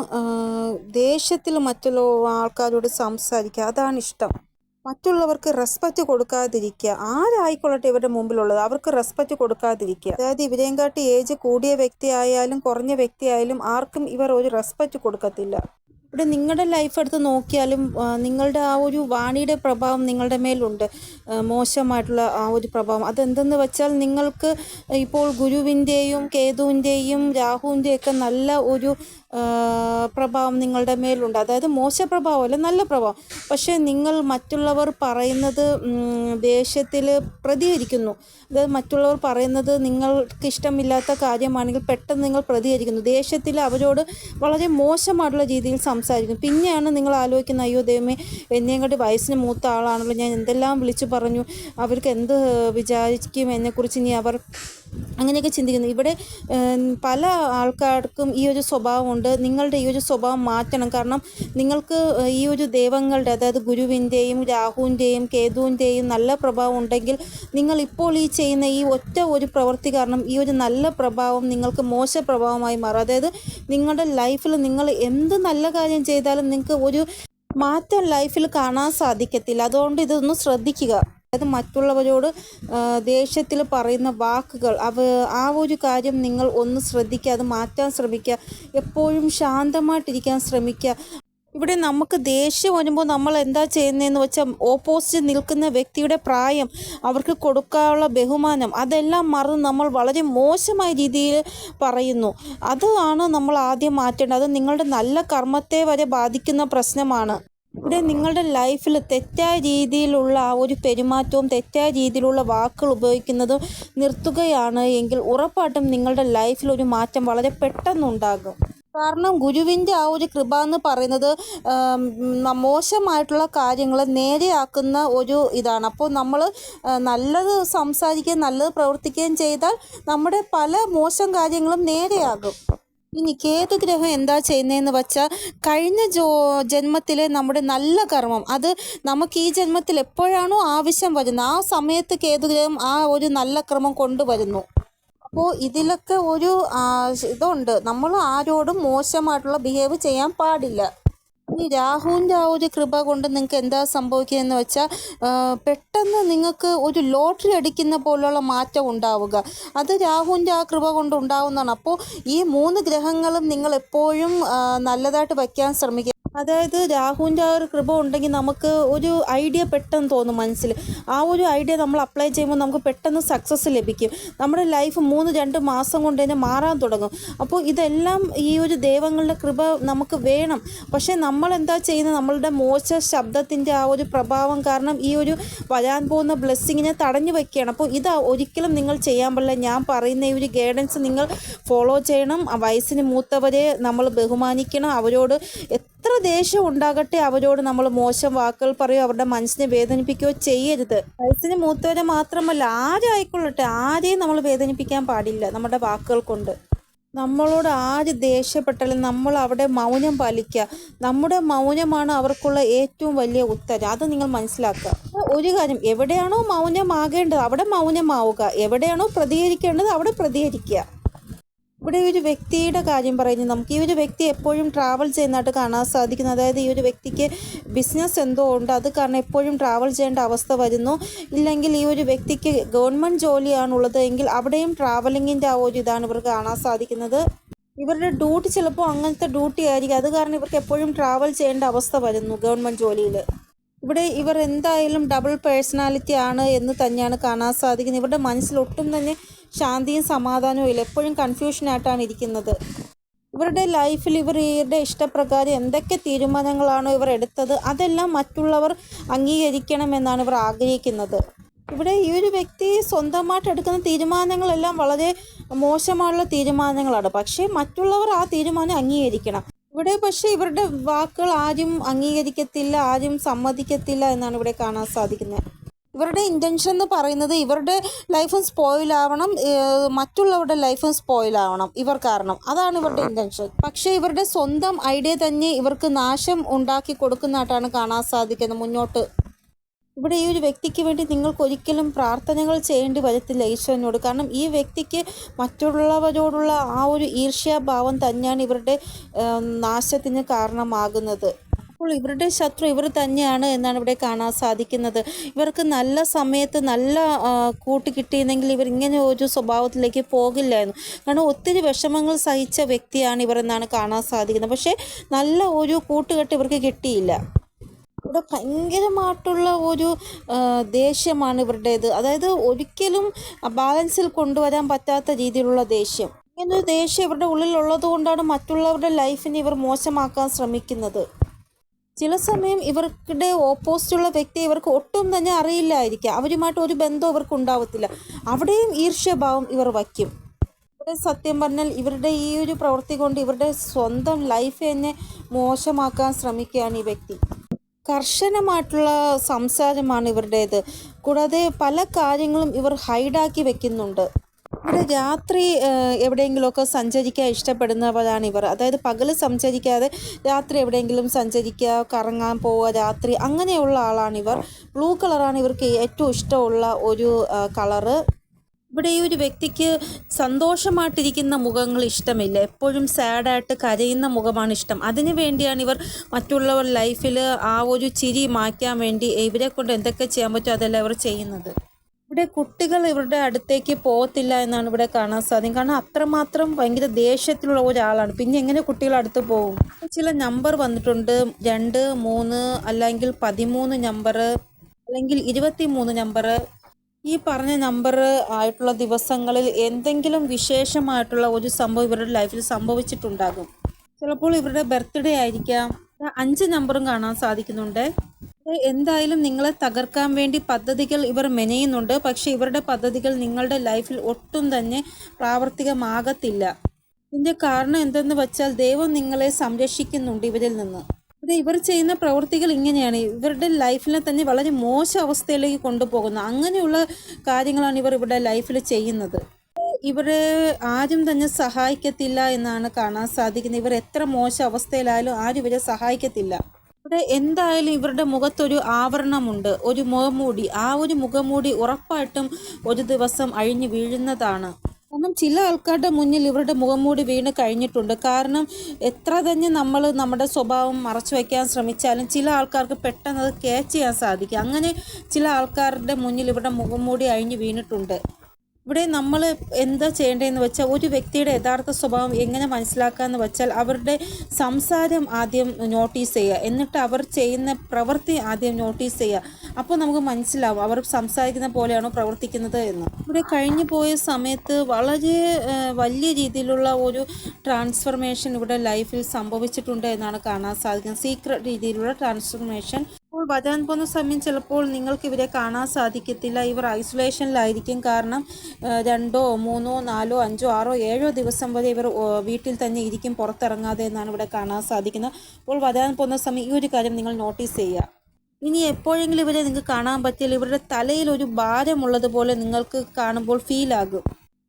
ദേഷ്യത്തിൽ മറ്റുള്ള ആൾക്കാരോട് സംസാരിക്കുക അതാണ് ഇഷ്ടം. മറ്റുള്ളവർക്ക് റെസ്പെക്റ്റ് കൊടുക്കാതിരിക്കുക. ആരായിക്കൊള്ളട്ടെ ഇവരുടെ മുമ്പിലുള്ളത്? അവർക്ക് റെസ്പെക്റ്റ് കൊടുക്കാതിരിക്കുക. അതായത് ഇവരെയും കാട്ടി ഏജ് കൂടിയ വ്യക്തിയായാലും കുറഞ്ഞ വ്യക്തിയായാലും ആർക്കും ഇവർ ഒരു റെസ്പെക്റ്റ് കൊടുക്കത്തില്ല. ഇവിടെ നിങ്ങളുടെ ലൈഫ് എടുത്ത് നോക്കിയാലും നിങ്ങളുടെ ആ ഒരു വാണിയുടെ പ്രഭാവം നിങ്ങളുടെ മേലുണ്ട്. മോശമായിട്ടുള്ള ആ ഒരു പ്രഭാവം. അതെന്തെന്ന് വെച്ചാൽ നിങ്ങൾക്ക് ഇപ്പോൾ ഗുരുവിന്റെയും കേതുവിന്റെയും രാഹുവിന്റെയും ഒക്കെ നല്ല ഒരു പ്രഭാവം നിങ്ങളുടെ മേലുണ്ട്. അതായത് മോശ പ്രഭാവമല്ല നല്ല പ്രഭാവം. പക്ഷേ നിങ്ങൾ മറ്റുള്ളവർ പറയുന്നത് ദേഷ്യത്തിൽ പ്രതികരിക്കുന്നു. അതായത് മറ്റുള്ളവർ പറയുന്നത് നിങ്ങൾക്ക് ഇഷ്ടമില്ലാത്ത കാര്യമാണെങ്കിൽ പെട്ടെന്ന് നിങ്ങൾ പ്രതികരിക്കുന്നു. ദേഷ്യത്തിൽ അവരോട് വളരെ മോശമായിട്ടുള്ള രീതിയിൽ സംസാരിക്കും പിന്നെയാണ് നിങ്ങൾ ആലോചിക്കുന്നത് അയ്യോ ദൈവമേ എന്നെയും വയസ്സിന് മൂത്ത ആളാണല്ലോ ഞാൻ എന്തെല്ലാം വിളിച്ചു പറഞ്ഞു അവർക്ക് എന്ത് വിചാരിക്കും എന്നെക്കുറിച്ച് ഇനി അവർ അങ്ങനെയൊക്കെ ചിന്തിക്കുന്നു. ഇവിടെ പല ആൾക്കാർക്കും ഈ ഒരു സ്വഭാവമുണ്ട്. നിങ്ങളുടെ ഈ ഒരു സ്വഭാവം മാറ്റണം. കാരണം നിങ്ങൾക്ക് ഈ ഒരു ദൈവങ്ങളുടെ അതായത് ഗുരുവിന്റെയും രാഹുവിന്റെയും കേതുവിന്റെയും നല്ല പ്രഭാവം ഉണ്ടെങ്കിൽ നിങ്ങൾ ഇപ്പോൾ ഈ ചെയ്യുന്ന ഈ ഒറ്റ ഒരു പ്രവൃത്തി കാരണം ഈ ഒരു നല്ല പ്രഭാവം നിങ്ങൾക്ക് മോശ പ്രഭാവമായി മാറും. അതായത് നിങ്ങളുടെ ലൈഫിൽ നിങ്ങൾ എന്ത് നല്ല കാര്യം ചെയ്താലും നിങ്ങൾക്ക് ഒരു മാറ്റം ലൈഫിൽ കാണാൻ സാധിക്കത്തില്ല. അതുകൊണ്ട് ഇതൊന്ന് ശ്രദ്ധിക്കുക. അതായത് മറ്റുള്ളവരോട് ദേഷ്യത്തിൽ പറയുന്ന വാക്കുകൾ അവ ആ ഒരു കാര്യം നിങ്ങൾ ഒന്ന് ശ്രദ്ധിക്കുക അത് മാറ്റാൻ ശ്രമിക്കുക എപ്പോഴും ശാന്തമായിട്ടിരിക്കാൻ ശ്രമിക്കുക. ഇവിടെ നമുക്ക് ദേഷ്യം വരുമ്പോൾ നമ്മൾ എന്താ ചെയ്യുന്നതെന്ന് വെച്ചാൽ ഓപ്പോസിറ്റ് നിൽക്കുന്ന വ്യക്തിയുടെ പ്രായം അവർക്ക് കൊടുക്കാനുള്ള ബഹുമാനം അതെല്ലാം മറന്ന് നമ്മൾ വളരെ മോശമായ രീതിയിൽ പറയുന്നു. അതാണ് നമ്മൾ ആദ്യം മാറ്റേണ്ടത്. അത് നിങ്ങളുടെ നല്ല കർമ്മത്തെ വരെ ബാധിക്കുന്ന പ്രശ്നമാണ്. ഇവിടെ നിങ്ങളുടെ ലൈഫിൽ തെറ്റായ രീതിയിലുള്ള ആ ഒരു പെരുമാറ്റവും തെറ്റായ രീതിയിലുള്ള വാക്കുകൾ ഉപയോഗിക്കുന്നതും നിർത്തുകയാണ് എങ്കിൽ ഉറപ്പായിട്ടും നിങ്ങളുടെ ലൈഫിൽ ഒരു മാറ്റം വളരെ പെട്ടെന്നുണ്ടാകും. കാരണം ഗുരുവിന്റെ ആ ഒരു കൃപ എന്ന് പറയുന്നത് മോശമായിട്ടുള്ള കാര്യങ്ങൾ നേരെയാക്കുന്ന ഒരു ഇതാണ്. അപ്പോൾ നമ്മൾ നല്ലത് സംസാരിക്കുകയും നല്ലത് പ്രവർത്തിക്കുകയും ചെയ്താൽ നമ്മുടെ പല മോശം കാര്യങ്ങളും നേരെയാകും. ഇനി കേതുഗ്രഹം എന്താ ചെയ്യുന്നതെന്ന് വെച്ചാൽ കഴിഞ്ഞ ജോ ജന്മത്തിലെ നമ്മുടെ നല്ല കർമ്മം. അത് നമുക്ക് ഈ ജന്മത്തിൽ എപ്പോഴാണോ ആവശ്യം വരുന്നത്. ആ സമയത്ത് കേതുഗ്രഹം ആ ഒരു നല്ല ക്രമം കൊണ്ടുവരുന്നു. അപ്പോൾ ഇതിലൊക്കെ ഒരു ഇതുണ്ട്. നമ്മൾ ആരോടും മോശമായിട്ടുള്ള ബിഹേവ് ചെയ്യാൻ പാടില്ല. ഈ രാഹുവിന്റെ ആ ഒരു കൃപ കൊണ്ട് നിങ്ങൾക്ക് എന്താ സംഭവിക്കുകയെന്ന് വെച്ചാൽ പെട്ടെന്ന് നിങ്ങൾക്ക് ഒരു ലോട്ടറി അടിക്കുന്ന പോലുള്ള മാറ്റം ഉണ്ടാവുക. അത് രാഹുവിന്റെ ആ കൃപ കൊണ്ട് ഉണ്ടാവുന്നതാണ്. അപ്പോൾ ഈ മൂന്ന് ഗ്രഹങ്ങളും നിങ്ങൾ എപ്പോഴും നല്ലതായിട്ട് വയ്ക്കാൻ ശ്രമിക്കുക അതായത് രാഹുവിന്റെ ആ ഒരു കൃപ ഉണ്ടെങ്കിൽ നമുക്ക് ഒരു ഐഡിയ പെട്ടെന്ന് തോന്നും മനസ്സിൽ. ആ ഒരു ഐഡിയ നമ്മൾ അപ്ലൈ ചെയ്യുമ്പോൾ നമുക്ക് പെട്ടെന്ന് സക്സസ് ലഭിക്കും. നമ്മുടെ ലൈഫ് മൂന്ന് രണ്ട് മാസം കൊണ്ട് തന്നെ മാറാൻ തുടങ്ങും. അപ്പോൾ ഇതെല്ലാം ഈ ഒരു ദൈവങ്ങളുടെ കൃപ നമുക്ക് വേണം. പക്ഷേ നമ്മൾ എന്താ ചെയ്യുന്നത്? നമ്മളുടെ മോശ ശബ്ദത്തിന്റെ ആ ഒരു പ്രഭാവം കാരണം ഈ ഒരു വരാൻ പോകുന്ന ബ്ലെസ്സിങ്ങിനെ തടഞ്ഞു വയ്ക്കുകയാണ് അപ്പോൾ ഇത് ഒരിക്കലും നിങ്ങൾ ചെയ്യാൻ പാടില്ല. ഞാൻ പറയുന്ന ഈ ഒരു ഗൈഡൻസ് നിങ്ങൾ ഫോളോ ചെയ്യണം. വയസ്സിന് മൂത്തവരെ നമ്മൾ ബഹുമാനിക്കണം. അവരോട് എത്ര ദേഷ്യം ഉണ്ടാകട്ടെ അവരോട് നമ്മൾ മോശം വാക്കുകൾ പറയോ അവരുടെ മനസ്സിനെ വേദനിപ്പിക്കുകയോ ചെയ്യരുത്. വയസ്സിന് മൂത്തവരെ മാത്രമല്ല ആരായിക്കൊള്ളട്ടെ ആരെയും നമ്മൾ വേദനിപ്പിക്കാൻ പാടില്ല നമ്മുടെ വാക്കുകൾ കൊണ്ട്. നമ്മളോട് ആര് ദേഷ്യപ്പെട്ടാലും നമ്മൾ അവിടെ മൗനം പാലിക്കുക. നമ്മുടെ മൗനമാണ് അവർക്കുള്ള ഏറ്റവും വലിയ ഉത്തരം. അത് നിങ്ങൾ മനസ്സിലാക്കുക. ഒരു കാര്യം എവിടെയാണോ മൗനമാകേണ്ടത് അവിടെ മൗനമാവുക. എവിടെയാണോ പ്രതികരിക്കേണ്ടത് അവിടെ പ്രതികരിക്കുക. ഇവിടെ ഈ ഒരു വ്യക്തിയുടെ കാര്യം പറയുന്നത് നമുക്ക് ഈ ഒരു വ്യക്തി എപ്പോഴും ട്രാവൽ ചെയ്യുന്നതായിട്ട് കാണാൻ സാധിക്കുന്നു. അതായത് ഈ ഒരു വ്യക്തിക്ക് ബിസിനസ് എന്തോ ഉണ്ട് അത് കാരണം എപ്പോഴും ട്രാവൽ ചെയ്യേണ്ട അവസ്ഥ വരുന്നു. ഇല്ലെങ്കിൽ ഈ ഒരു വ്യക്തിക്ക് ഗവൺമെന്റ് ജോലിയാണുള്ളത് എങ്കിൽ അവിടെയും ട്രാവലിങ്ങിന്റെ ആ ഒരു ഇതാണ് ഇവർക്ക് കാണാൻ സാധിക്കുന്നത്. ഇവരുടെ ഡ്യൂട്ടി ചിലപ്പോൾ അങ്ങനത്തെ ഡ്യൂട്ടി ആയിരിക്കും. അത് കാരണം ഇവർക്ക് എപ്പോഴും ട്രാവൽ ചെയ്യേണ്ട അവസ്ഥ വരുന്നു ഗവൺമെന്റ് ജോലിയിൽ ഇവിടെ ഇവർ എന്തായാലും ഡബിൾ പേഴ്സണാലിറ്റി ആണ് എന്ന് തന്നെയാണ് കാണാൻ സാധിക്കുന്നത്. ഇവരുടെ മനസ്സിൽ ഒട്ടും തന്നെ ശാന്തിയും സമാധാനവും ഇല്ല. എപ്പോഴും കൺഫ്യൂഷനായിട്ടാണ് ഇരിക്കുന്നത്. ഇവരുടെ ലൈഫിൽ ഇവർ ഇവരുടെ ഇഷ്ടപ്രകാരം എന്തൊക്കെ തീരുമാനങ്ങളാണോ ഇവർ എടുത്തത് അതെല്ലാം മറ്റുള്ളവർ അംഗീകരിക്കണമെന്നാണ് ഇവർ ആഗ്രഹിക്കുന്നത്. ഇവിടെ ഈ ഒരു വ്യക്തി സ്വന്തമായിട്ട് എടുക്കുന്ന തീരുമാനങ്ങളെല്ലാം വളരെ മോശമായുള്ള തീരുമാനങ്ങളാണ്. പക്ഷേ മറ്റുള്ളവർ ആ തീരുമാനം അംഗീകരിക്കണം. ഇവിടെ പക്ഷേ ഇവരുടെ വാക്കുകൾ ആരും അംഗീകരിക്കത്തില്ല ആരും സമ്മതിക്കത്തില്ല എന്നാണ് ഇവിടെ കാണാൻ സാധിക്കുന്നത്. ഇവരുടെ ഇന്റൻഷൻ എന്ന് പറയുന്നത് ഇവരുടെ ലൈഫും സ്പോയിലാവണം മറ്റുള്ളവരുടെ ലൈഫും സ്പോയിലാവണം ഇവർ കാരണം. അതാണ് ഇവരുടെ ഇന്റൻഷൻ പക്ഷേ ഇവരുടെ സ്വന്തം ഐഡിയ തന്നെ ഇവർക്ക് നാശം ഉണ്ടാക്കി കൊടുക്കുന്നതായിട്ടാണ് കാണാൻ സാധിക്കുന്നത് മുന്നോട്ട്. ഇവിടെ ഈ ഒരു വ്യക്തിക്ക് വേണ്ടി നിങ്ങൾക്ക് ഒരിക്കലും പ്രാർത്ഥനകൾ ചെയ്യേണ്ടി വരത്തില്ല ഈശ്വരനോട് കാരണം ഈ വ്യക്തിക്ക് മറ്റുള്ളവരോടുള്ള ആ ഒരു ഈർഷ്യാഭാവം തന്നെയാണ് ഇവരുടെ നാശത്തിന് കാരണമാകുന്നത്. അപ്പോൾ ഇവരുടെ ശത്രു ഇവർ തന്നെയാണ് എന്നാണ് ഇവിടെ കാണാൻ സാധിക്കുന്നത്. ഇവർക്ക് നല്ല സമയത്ത് നല്ല കൂട്ട് കിട്ടിയിരുന്നെങ്കിൽ ഇവർ ഇങ്ങനെ ഒരു സ്വഭാവത്തിലേക്ക് പോകില്ലായിരുന്നു. കാരണം ഒത്തിരി വിഷമങ്ങൾ സഹിച്ച വ്യക്തിയാണ് ഇവരെന്നാണ് കാണാൻ സാധിക്കുന്നത്. പക്ഷേ നല്ല ഒരു കൂട്ടുകെട്ട് ഇവർക്ക് കിട്ടിയില്ല. ഇവിടെ ഭയങ്കരമായിട്ടുള്ള ഒരു ദേഷ്യമാണ് ഇവരുടേത്. അതായത് ഒരിക്കലും ബാലൻസിൽ കൊണ്ടുവരാൻ പറ്റാത്ത രീതിയിലുള്ള ദേഷ്യം. ഇങ്ങനൊരു ദേഷ്യം ഇവരുടെ ഉള്ളിലുള്ളത് കൊണ്ടാണ് മറ്റുള്ളവരുടെ ലൈഫിനെ ഇവർ മോശമാക്കാൻ ശ്രമിക്കുന്നത്. ചില സമയം ഇവരുടെ ഓപ്പോസിറ്റുള്ള വ്യക്തി ഇവർക്ക് ഒട്ടും തന്നെ അറിയില്ലായിരിക്കാം. അവരുമായിട്ട് ഒരു ബന്ധം ഇവർക്ക് ഉണ്ടാവത്തില്ല. അവിടെയും ഈർഷ്യഭാവം ഇവർ വയ്ക്കും. ഇവിടെ സത്യം പറഞ്ഞാൽ ഇവരുടെ ഈ ഒരു പ്രവൃത്തി കൊണ്ട് ഇവരുടെ സ്വന്തം ലൈഫ് തന്നെ മോശമാക്കാൻ ശ്രമിക്കുകയാണ് ഈ വ്യക്തി. കർശനമായിട്ടുള്ള സംസാരമാണ് ഇവരുടേത്. കൂടാതെ പല കാര്യങ്ങളും ഇവർ ഹൈഡാക്കി വെക്കുന്നുണ്ട്. ഇവിടെ രാത്രി എവിടെയെങ്കിലുമൊക്കെ സഞ്ചരിക്കാൻ ഇഷ്ടപ്പെടുന്നവരാണ് ഇവർ. അതായത് പകൽ സഞ്ചരിക്കാതെ രാത്രി എവിടെയെങ്കിലും സഞ്ചരിക്കുക കറങ്ങാൻ പോവുക രാത്രി അങ്ങനെയുള്ള ആളാണ് ഇവർ. ബ്ലൂ കളറാണ് ഇവർക്ക് ഏറ്റവും ഇഷ്ടമുള്ള ഒരു കളറ്. ഇവിടെ ഈ ഒരു വ്യക്തിക്ക് സന്തോഷമായിട്ടിരിക്കുന്ന മുഖങ്ങൾ ഇഷ്ടമില്ല. എപ്പോഴും സാഡായിട്ട് കരയുന്ന മുഖമാണ് ഇഷ്ടം. അതിനു വേണ്ടിയാണ് ഇവർ മറ്റുള്ളവർ ലൈഫിൽ ആ ഒരു ചിരി മാറ്റാൻ വേണ്ടി ഇവരെ കൊണ്ട് എന്തൊക്കെ ചെയ്യാൻ പറ്റുമോ അതല്ല ഇവർ ചെയ്യുന്നത്. ഇവിടെ കുട്ടികൾ ഇവരുടെ അടുത്തേക്ക് പോകത്തില്ല എന്നാണ് ഇവിടെ കാണാൻ സാധിക്കും കാരണം അത്രമാത്രം ഭയങ്കര ദേഷ്യത്തിലുള്ള ഒരാളാണ്. പിന്നെ എങ്ങനെ കുട്ടികൾ അടുത്ത് പോകും? ചില നമ്പർ വന്നിട്ടുണ്ട്. രണ്ട് മൂന്ന് അല്ലെങ്കിൽ പതിമൂന്ന് നമ്പർ അല്ലെങ്കിൽ ഇരുപത്തി മൂന്ന് നമ്പർ. ഈ പറഞ്ഞ നമ്പർ ആയിട്ടുള്ള ദിവസങ്ങളിൽ എന്തെങ്കിലും വിശേഷമായിട്ടുള്ള ഒരു സംഭവം ഇവരുടെ ലൈഫിൽ സംഭവിച്ചിട്ടുണ്ടാകും. ചിലപ്പോൾ ഇവരുടെ ബർത്ത്ഡേ ആയിരിക്കാം. അഞ്ച് നമ്പറും കാണാൻ സാധിക്കുന്നുണ്ട്. എന്തായാലും നിങ്ങളെ തകർക്കാൻ വേണ്ടി പദ്ധതികൾ ഇവർ മെനയുന്നുണ്ട്. പക്ഷേ ഇവരുടെ പദ്ധതികൾ നിങ്ങളുടെ ലൈഫിൽ ഒട്ടും തന്നെ പ്രാവർത്തികമാകത്തില്ല. ഇതിന്റെ കാരണം എന്തെന്ന് വെച്ചാൽ ദൈവം നിങ്ങളെ സംരക്ഷിക്കുന്നുണ്ട് ഇവരിൽ നിന്ന്. ഇത് ഇവർ ചെയ്യുന്ന പ്രവൃത്തികൾ ഇങ്ങനെയാണ്. ഇവരുടെ ലൈഫിനെ തന്നെ വളരെ മോശം അവസ്ഥയിലേക്ക് കൊണ്ടുപോകുന്നു. അങ്ങനെയുള്ള കാര്യങ്ങളാണ് ഇവർ ഇവരുടെ ലൈഫിൽ ചെയ്യുന്നത്. ഇവരെ ആരും തന്നെ സഹായിക്കത്തില്ല എന്നാണ് കാണാൻ സാധിക്കുന്നത്. ഇവർ എത്ര മോശം അവസ്ഥയിലായാലും ആരും ഇവരെ സഹായിക്കത്തില്ല. ഇവിടെ എന്തായാലും ഇവരുടെ മുഖത്തൊരു ആവരണമുണ്ട്. ഒരു മുഖംമൂടി. ആ ഒരു മുഖംമൂടി ഉറപ്പായിട്ടും ഒരു ദിവസം അഴിഞ്ഞു വീഴുന്നതാണ്. കാരണം ചില ആൾക്കാരുടെ മുന്നിൽ ഇവരുടെ മുഖം മൂടി വീണ് കഴിഞ്ഞിട്ടുണ്ട്. കാരണം എത്ര തന്നെ നമ്മൾ നമ്മുടെ സ്വഭാവം മറച്ചു വയ്ക്കാൻ ശ്രമിച്ചാലും ചില ആൾക്കാർക്ക് പെട്ടെന്ന് അത് ക്യാച്ച് ചെയ്യാൻ സാധിക്കും. അങ്ങനെ ചില ആൾക്കാരുടെ മുന്നിൽ ഇവരുടെ മുഖം മൂടി അഴിഞ്ഞു വീണിട്ടുണ്ട്. ഇവിടെ നമ്മൾ എന്താ ചെയ്യേണ്ടതെന്ന് വെച്ചാൽ ഒരു വ്യക്തിയുടെ യഥാർത്ഥ സ്വഭാവം എങ്ങനെ മനസ്സിലാക്കാമെന്ന് വെച്ചാൽ അവരുടെ സംസാരം ആദ്യം നോട്ടീസ് ചെയ്യുക. എന്നിട്ട് അവർ ചെയ്യുന്ന പ്രവൃത്തി ആദ്യം നോട്ടീസ് ചെയ്യുക. അപ്പോൾ നമുക്ക് മനസ്സിലാവും അവർ സംസാരിക്കുന്ന പോലെയാണോ പ്രവർത്തിക്കുന്നത് എന്ന്. ഇവിടെ കഴിഞ്ഞു പോയ സമയത്ത് വളരെ വലിയ രീതിയിലുള്ള ഒരു ട്രാൻസ്ഫർമേഷൻ ഇവിടെ ലൈഫിൽ സംഭവിച്ചിട്ടുണ്ട് എന്നാണ് കാണാൻ സാധിക്കുന്നത്. സീക്രട്ട് രീതിയിലുള്ള ട്രാൻസ്ഫർമേഷൻ വരാൻ പോകുന്ന സമയം ചിലപ്പോൾ നിങ്ങൾക്ക് ഇവരെ കാണാൻ സാധിക്കത്തില്ല. ഇവർ ഐസൊലേഷനിലായിരിക്കും. കാരണം രണ്ടോ മൂന്നോ നാലോ അഞ്ചോ ആറോ ഏഴോ ദിവസം വരെ ഇവർ വീട്ടിൽ തന്നെ ഇരിക്കും പുറത്തിറങ്ങാതെ എന്നാണ് ഇവിടെ കാണാൻ സാധിക്കുന്നത്. അപ്പോൾ വരാൻ പോകുന്ന സമയം ഈ ഒരു കാര്യം നിങ്ങൾ നോട്ടീസ് ചെയ്യുക. ഇനി എപ്പോഴെങ്കിലും ഇവരെ നിങ്ങൾക്ക് കാണാൻ പറ്റിയാൽ ഇവരുടെ തലയിൽ ഒരു ഭാരമുള്ളതുപോലെ നിങ്ങൾക്ക് കാണുമ്പോൾ ഫീൽ ആകും.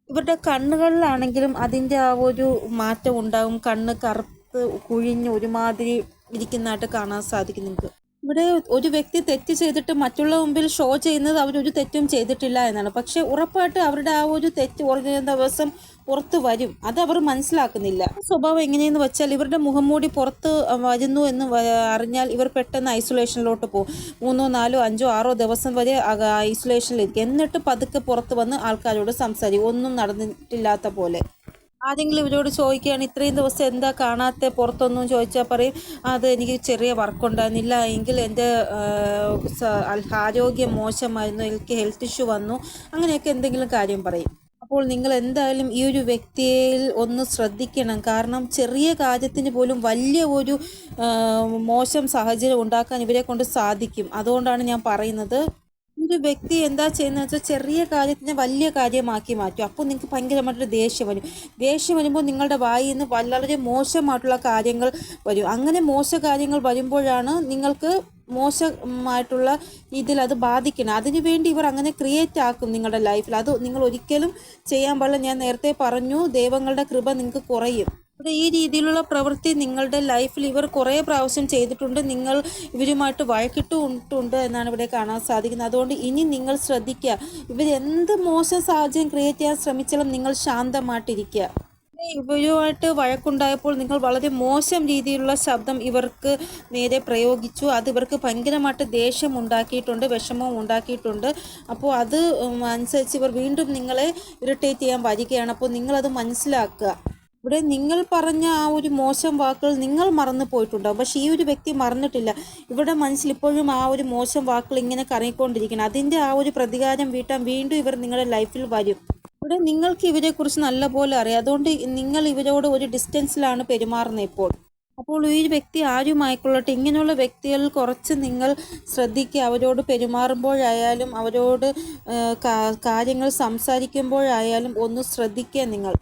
ഇവരുടെ കണ്ണുകളിലാണെങ്കിലും അതിന്റെ ആ ഒരു മാറ്റം ഉണ്ടാകും. കണ്ണ് കറുത്ത് കുഴിഞ്ഞ് ഒരുമാതിരി ഇരിക്കുന്നതായിട്ട് കാണാൻ സാധിക്കും നിങ്ങൾക്ക്. ഇവിടെ ഒരു വ്യക്തി തെറ്റ് ചെയ്തിട്ട് മറ്റുള്ള മുമ്പിൽ ഷോ ചെയ്യുന്നത് അവരൊരു തെറ്റും ചെയ്തിട്ടില്ല എന്നാണ്. പക്ഷെ ഉറപ്പായിട്ട് അവരുടെ ആ ഒരു തെറ്റ് ഒരു ദിവസം പുറത്ത് വരും. അത് അവർ മനസ്സിലാക്കുന്നില്ല. സ്വഭാവം എങ്ങനെയെന്ന് വെച്ചാൽ ഇവരുടെ മുഖം മൂടി പുറത്ത് വരുന്നു എന്ന് അറിഞ്ഞാൽ ഇവർ പെട്ടെന്ന് ഐസൊലേഷനിലോട്ട് പോകും. മൂന്നോ നാലോ അഞ്ചോ ആറോ ദിവസം വരെ ഐസൊലേഷനിലിരിക്കും എന്നിട്ട് പതുക്കെ പുറത്ത് വന്ന് ആൾക്കാരോട് സംസാരിക്കും. ഒന്നും നടന്നിട്ടില്ലാത്ത പോലെ. ആരെങ്കിലും ഇവരോട് ചോദിക്കുകയാണ് ഇത്രയും ദിവസം എന്താ കാണാത്ത? പുറത്തൊന്നും ചോദിച്ചാൽ പറയും അത് എനിക്ക് ചെറിയ വർക്ക് ഉണ്ടായിരുന്നില്ല. എങ്കിൽ എന്റെ ആരോഗ്യം മോശമായിരുന്നു. എനിക്ക് ഹെൽത്ത് ഇഷ്യൂ വന്നു. അങ്ങനെയൊക്കെ എന്തെങ്കിലും കാര്യം പറയും. അപ്പോൾ നിങ്ങൾ എന്തായാലും ഈ ഒരു വ്യക്തിയിൽ ഒന്ന് ശ്രദ്ധിക്കണം. കാരണം ചെറിയ കാര്യത്തിന് പോലും വലിയ ഒരു മോശം സാഹചര്യം ഉണ്ടാക്കാൻ ഇവരെ കൊണ്ട് സാധിക്കും. അതുകൊണ്ടാണ് ഞാൻ പറയുന്നത്. ഒരു വ്യക്തി എന്താ ചെയ്യുന്നത് വെച്ചാൽ ചെറിയ കാര്യത്തിനെ വലിയ കാര്യമാക്കി മാറ്റും. അപ്പോൾ നിങ്ങൾക്ക് ഭയങ്കരമായിട്ടൊരു ദേഷ്യം വരും. ദേഷ്യം വരുമ്പോൾ നിങ്ങളുടെ വായിൽ നിന്ന് വളരെ മോശമായിട്ടുള്ള കാര്യങ്ങൾ വരും. അങ്ങനെ മോശ കാര്യങ്ങൾ വരുമ്പോഴാണ് നിങ്ങൾക്ക് മോശമായിട്ടുള്ള ഇതിൽ അത് ബാധിക്കണം അതിനു വേണ്ടി ഇവർ അങ്ങനെ ക്രിയേറ്റ് ആക്കും നിങ്ങളുടെ ലൈഫിൽ. അത് നിങ്ങൾ ഒരിക്കലും ചെയ്യാൻ പാടില്ല. ഞാൻ നേരത്തെ പറഞ്ഞു ദൈവങ്ങളുടെ കൃപ നിങ്ങൾക്ക് കുറയും. ഇവിടെ ഈ രീതിയിലുള്ള പ്രവൃത്തി നിങ്ങളുടെ ലൈഫിൽ ഇവർ കുറേ പ്രാവശ്യം ചെയ്തിട്ടുണ്ട്. നിങ്ങൾ ഇവരുമായിട്ട് വഴക്കിട്ടുണ്ട് എന്നാണ് ഇവിടെ കാണാൻ സാധിക്കുന്നത്. അതുകൊണ്ട് ഇനി നിങ്ങൾ ശ്രദ്ധിക്കുക. ഇവർ എന്ത് മോശം സാഹചര്യം ക്രിയേറ്റ് ചെയ്യാൻ ശ്രമിച്ചാലും നിങ്ങൾ ശാന്തമായിട്ടിരിക്കുക. ഇവരുമായിട്ട് വഴക്കുണ്ടായപ്പോൾ നിങ്ങൾ വളരെ മോശം രീതിയിലുള്ള ശബ്ദം ഇവർക്ക് നേരെ പ്രയോഗിച്ചു. അത് ഇവർക്ക് ഭയങ്കരമായിട്ട് ദേഷ്യം ഉണ്ടാക്കിയിട്ടുണ്ട് വിഷമവും ഉണ്ടാക്കിയിട്ടുണ്ട്. അപ്പോൾ അത് അനുസരിച്ച് ഇവർ വീണ്ടും നിങ്ങളെ ഇറിറ്റേറ്റ് ചെയ്യാൻ വരികയാണ്. അപ്പോൾ നിങ്ങളത് മനസ്സിലാക്കുക. ഇവിടെ നിങ്ങൾ പറഞ്ഞ ആ ഒരു മോശം വാക്കുകൾ നിങ്ങൾ മറന്നു പോയിട്ടുണ്ടാവും. പക്ഷേ ഈ ഒരു വ്യക്തി മറന്നിട്ടില്ല. ഇവിടെ മനസ്സിൽ ഇപ്പോഴും ആ ഒരു മോശം വാക്കുകൾ ഇങ്ങനെ കറങ്ങിക്കൊണ്ടിരിക്കണം അതിന്റെ ആ ഒരു പ്രതികാരം വീട്ടാൻ വീണ്ടും ഇവർ നിങ്ങളുടെ ലൈഫിൽ വരും. ഇവിടെ നിങ്ങൾക്ക് ഇവരെക്കുറിച്ച് നല്ലപോലെ അറിയാം. അതുകൊണ്ട് നിങ്ങൾ ഇവരോട് ഒരു ഡിസ്റ്റൻസിലാണ് പെരുമാറുന്നത് ഇപ്പോൾ. അപ്പോൾ ഈ വ്യക്തി ആരുമായിക്കൊള്ളട്ടെ? ഇങ്ങനെയുള്ള വ്യക്തികൾ കുറച്ച് നിങ്ങൾ ശ്രദ്ധിക്കുക. അവരോട് പെരുമാറുമ്പോഴായാലും അവരോട് കാര്യങ്ങൾ സംസാരിക്കുമ്പോഴായാലും ഒന്ന് ശ്രദ്ധിക്കുക നിങ്ങൾ.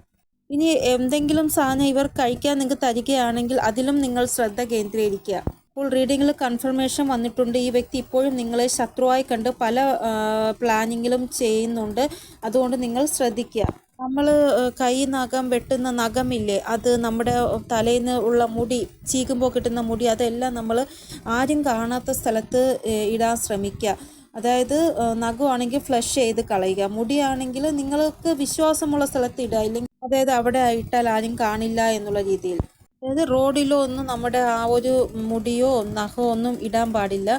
ഇനി എന്തെങ്കിലും സാധനം ഇവർ കഴിക്കാൻ നിങ്ങൾക്ക് തരികയാണെങ്കിൽ അതിലും നിങ്ങൾ ശ്രദ്ധ കേന്ദ്രീകരിക്കുക. ഇപ്പോൾ റീഡിങ്ങിൽ കൺഫർമേഷൻ വന്നിട്ടുണ്ട്. ഈ വ്യക്തി ഇപ്പോഴും നിങ്ങളെ ശത്രുവായി കണ്ട് പല പ്ലാനിങ്ങിലും ചെയ്യുന്നുണ്ട്. അതുകൊണ്ട് നിങ്ങൾ ശ്രദ്ധിക്കുക. നമ്മൾ കൈ നഖം വെട്ടുന്ന നഖമില്ലേ? അത് നമ്മുടെ തലയിൽ നിന്ന് ഉള്ള മുടി ചീകുമ്പോൾ കിട്ടുന്ന മുടി അതെല്ലാം നമ്മൾ ആരും കാണാത്ത സ്ഥലത്ത് ഇടാൻ ശ്രമിക്കുക. അതായത് നഖമാണെങ്കിൽ ഫ്ലഷ് ചെയ്ത് കളയുക. മുടിയാണെങ്കിൽ നിങ്ങൾക്ക് വിശ്വാസമുള്ള സ്ഥലത്ത് ഇടുക. ഇല്ലെങ്കിൽ അതായത് അവിടെ ഇട്ടാൽ ആരും കാണില്ല എന്നുള്ള രീതിയിൽ. അതായത് റോഡിലോ ഒന്നും നമ്മുടെ ആ ഒരു മുടിയോ നഖമോ ഒന്നും ഇടാൻ പാടില്ല.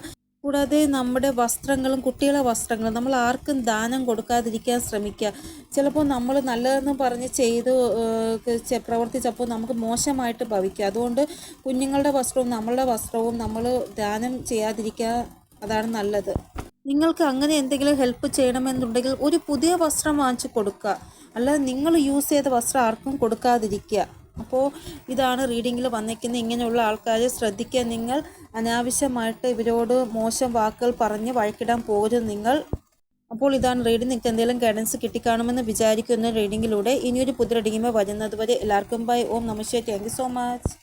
കൂടാതെ നമ്മുടെ വസ്ത്രങ്ങളും കുട്ടികളെ വസ്ത്രങ്ങളും നമ്മൾ ആർക്കും ദാനം കൊടുക്കാതിരിക്കാൻ ശ്രമിക്കുക. ചിലപ്പോൾ നമ്മൾ നല്ലതെന്ന് പറഞ്ഞ് ചെയ്ത് പ്രവർത്തിച്ചപ്പോൾ നമുക്ക് മോശമായിട്ട് ഭവിക്കുക. അതുകൊണ്ട് കുഞ്ഞുങ്ങളുടെ വസ്ത്രവും നമ്മളുടെ വസ്ത്രവും നമ്മൾ ദാനം ചെയ്യാതിരിക്കുക അതാണ് നല്ലത്. നിങ്ങൾക്ക് അങ്ങനെ എന്തെങ്കിലും ഹെൽപ്പ് ചെയ്യണമെന്നുണ്ടെങ്കിൽ ഒരു പുതിയ വസ്ത്രം വാങ്ങിച്ച് കൊടുക്കുക. അല്ലാതെ നിങ്ങൾ യൂസ് ചെയ്ത വസ്ത്രം ആർക്കും കൊടുക്കാതിരിക്കുക. അപ്പോൾ ഇതാണ് റീഡിങ്ങിൽ വന്നിരിക്കുന്നത്. ഇങ്ങനെയുള്ള ആൾക്കാരെ ശ്രദ്ധിക്കുക. നിങ്ങൾ അനാവശ്യമായിട്ട് ഇവരോട് മോശം വാക്കുകൾ പറഞ്ഞ് വഴക്കിടാൻ പോകരുത് നിങ്ങൾ. അപ്പോൾ ഇതാണ് റീഡിംഗ് നിങ്ങൾക്ക് എന്തെങ്കിലും ഗൈഡൻസ് കിട്ടിക്കാണുമെന്ന് വിചാരിക്കുന്ന റീഡിങ്ങിലൂടെ ഇനിയൊരു പുതിയ റീഡിങ്ങുമ്പോൾ വരുന്നത് വരെ. എല്ലാവർക്കും ബൈ ഓം നമസ്തേ താങ്ക് യു സോ മച്ച്